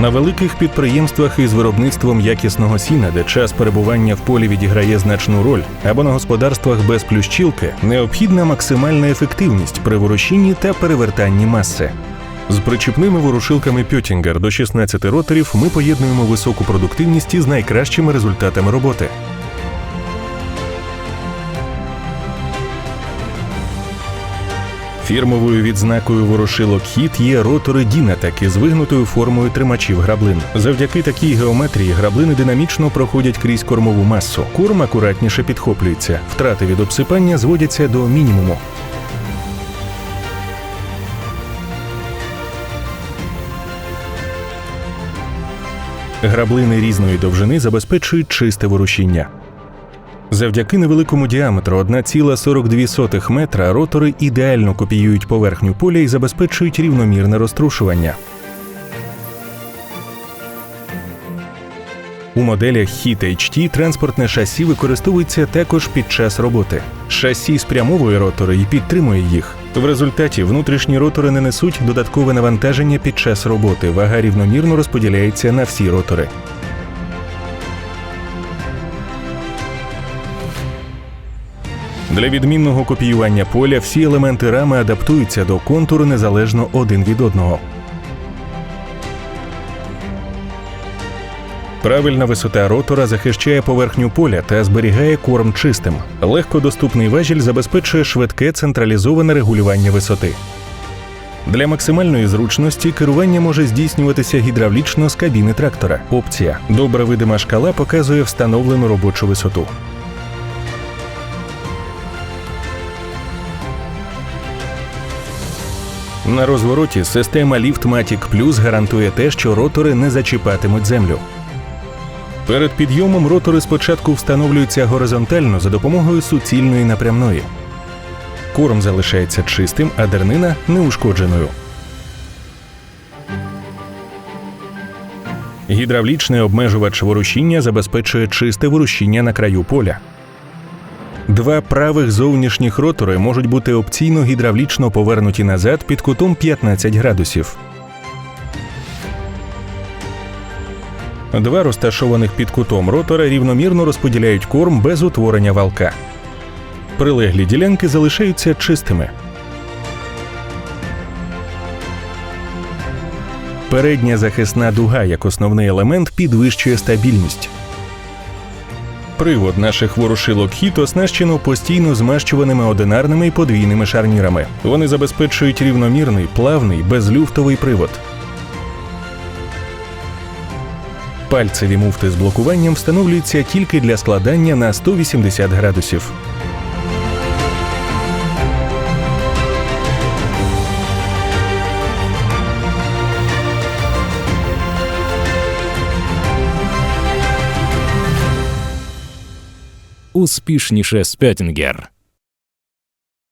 На великих підприємствах із виробництвом якісного сіна, де час перебування в полі відіграє значну роль, або на господарствах без плющілки, необхідна максимальна ефективність при ворушінні та перевертанні маси. З причіпними ворушилками Пьотінгер до 16 роторів ми поєднуємо високу продуктивність із найкращими результатами роботи. Фірмовою відзнакою ворошилок хіт є ротори Дінатек із вигнутою формою тримачів граблин. Завдяки такій геометрії граблини динамічно проходять крізь кормову масу. Корм акуратніше підхоплюється, втрати від обсипання зводяться до мінімуму. Граблини різної довжини забезпечують чисте ворушіння. Завдяки невеликому діаметру 1,42 метра ротори ідеально копіюють поверхню поля і забезпечують рівномірне розтрушування. У моделях Hit HT транспортне шасі використовується також під час роботи. Шасі спрямовує ротори і підтримує їх. В результаті внутрішні ротори не несуть додаткове навантаження під час роботи. Вага рівномірно розподіляється на всі ротори. Для відмінного копіювання поля всі елементи рами адаптуються до контуру незалежно один від одного. Правильна висота ротора захищає поверхню поля та зберігає корм чистим. Легкодоступний важіль забезпечує швидке централізоване регулювання висоти. Для максимальної зручності керування може здійснюватися гідравлічно з кабіни трактора. Опція добре видима шкала показує встановлену робочу висоту. На розвороті система Liftmatic Plus гарантує те, що ротори не зачіпатимуть землю. Перед підйомом ротори спочатку встановлюються горизонтально за допомогою суцільної напрямної. Корм залишається чистим, а дернина неушкодженою. Гідравлічний обмежувач ворушіння забезпечує чисте ворушіння на краю поля. Два правих зовнішніх ротори можуть бути опційно гідравлічно повернуті назад під кутом 15 градусів. Два розташованих під кутом ротора рівномірно розподіляють корм без утворення валка. Прилеглі ділянки залишаються чистими. Передня захисна дуга як основний елемент підвищує стабільність. Привод наших ворушилок хіт оснащено постійно змащуваними одинарними і подвійними шарнірами. Вони забезпечують рівномірний, плавний, безлюфтовий привод. Пальцеві муфти з блокуванням встановлюються тільки для складання на 180 градусів. Успішніше Спеттінгер.